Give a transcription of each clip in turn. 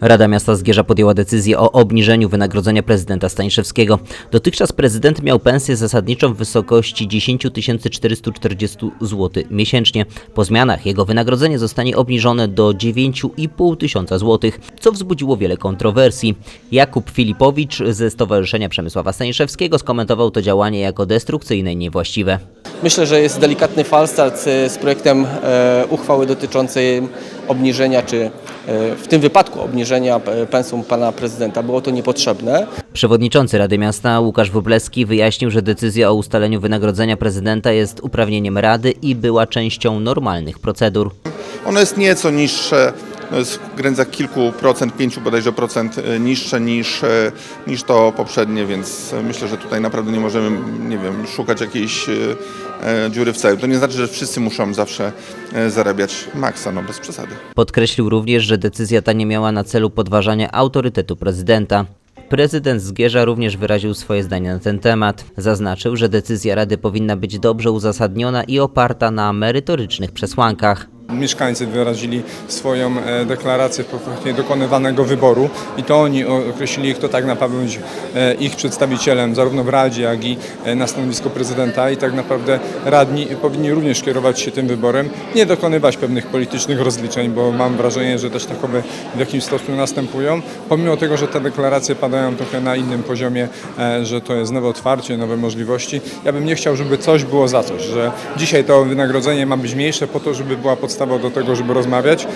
Rada Miasta Zgierza podjęła decyzję o obniżeniu wynagrodzenia prezydenta Staniszewskiego. Dotychczas prezydent miał pensję zasadniczą w wysokości 10 440 zł miesięcznie. Po zmianach jego wynagrodzenie zostanie obniżone do 9,5 tysiąca złotych, co wzbudziło wiele kontrowersji. Jakub Filipowicz ze Stowarzyszenia Przemysława Staniszewskiego skomentował to działanie jako destrukcyjne i niewłaściwe. Myślę, że jest delikatny falstart z projektem e, uchwały dotyczącej obniżenia, czy w tym wypadku obniżenia e, pensum pana prezydenta. Było to niepotrzebne. Przewodniczący Rady Miasta Łukasz Wróblewski wyjaśnił, że decyzja o ustaleniu wynagrodzenia prezydenta jest uprawnieniem Rady i była częścią normalnych procedur. Ono jest nieco niższe, jest w granicach kilku procent, pięciu bodajże procent e, niższe niż, e, niż to poprzednie, więc myślę, że tutaj naprawdę nie możemy, nie wiem, szukać jakiejś e, dziury w całym. To nie znaczy, że wszyscy muszą zawsze zarabiać maksa, no bez przesady. Podkreślił również, że decyzja ta nie miała na celu podważania autorytetu prezydenta. Prezydent Zgierza również wyraził swoje zdanie na ten temat. Zaznaczył, że decyzja Rady powinna być dobrze uzasadniona i oparta na merytorycznych przesłankach. Mieszkańcy wyrazili swoją e, deklarację postaci dokonywanego wyboru i to oni określili, kto tak naprawdę będzie ich przedstawicielem zarówno w Radzie, jak i e, na stanowisku prezydenta i tak naprawdę radni powinni również kierować się tym wyborem, nie dokonywać pewnych politycznych rozliczeń, bo mam wrażenie, że też takowe w jakimś stopniu następują, pomimo tego, że te deklaracje padają trochę na innym poziomie, e, że to jest nowe otwarcie, nowe możliwości. Ja bym nie chciał, żeby coś było za coś, że dzisiaj to wynagrodzenie ma być mniejsze po to, żeby była podstawą do tego, żeby rozmawiać.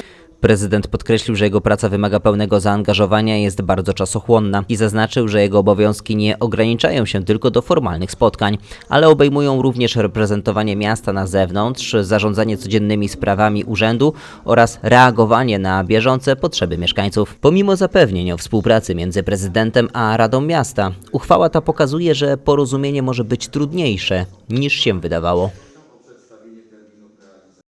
Prezydent podkreślił, że jego praca wymaga pełnego zaangażowania i jest bardzo czasochłonna i zaznaczył, że jego obowiązki nie ograniczają się tylko do formalnych spotkań, ale obejmują również reprezentowanie miasta na zewnątrz, zarządzanie codziennymi sprawami urzędu oraz reagowanie na bieżące potrzeby mieszkańców. Pomimo zapewnień o współpracy między prezydentem a Radą Miasta, uchwała ta pokazuje, że porozumienie może być trudniejsze niż się wydawało.